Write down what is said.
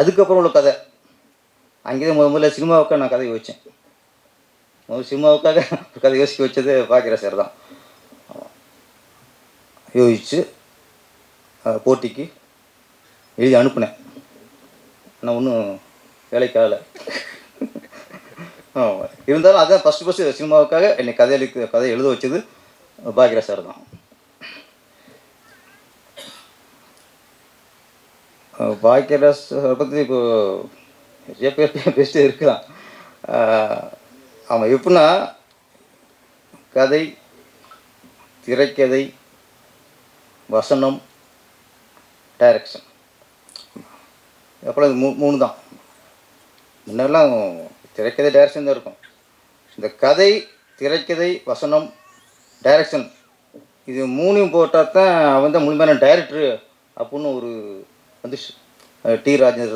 அதுக்கப்புறம் உள்ள கதை. அங்கே தான் முத முதல்ல சினிமாவுக்காக நான் கதை யோசித்தேன் முதல் சினிமாவுக்காக கதை யோசிக்க வச்சது பாக்கிற சார் தான். யோசித்து போட்டிக்கு எழுதி அனுப்புனேன். ஆனால் ஒன்றும் வேலைக்கு ஆகலை. இருந்தாலும் அதான் ஃபஸ்ட்டு ஃபஸ்ட்டு சினிமாவுக்காக என்னை கதை எழுக்க கதை எழுத வச்சது பாக்கிர சார் தான். பாக்கியராஜ் பற்றி இப்போ நிறைய பேர் பேசிட்டு இருக்கலாம் அவன் எப்படின்னா கதை திரைக்கதை வசனம் டைரக்ஷன் அப்புறம் மூ மூணு தான். முன்னெல்லாம் திரைக்கதை டைரக்ஷன் தான் இருக்கும். இந்த கதை திரைக்கதை வசனம் டைரக்ஷன் இது மூணையும் போட்டால் தான் அவன் தான் முழுமையான டைரக்டரு அப்படின்னு ஒரு ಒಂದಿಷ್ಟು ಟಿ ರಾಜೇಂದ್ರ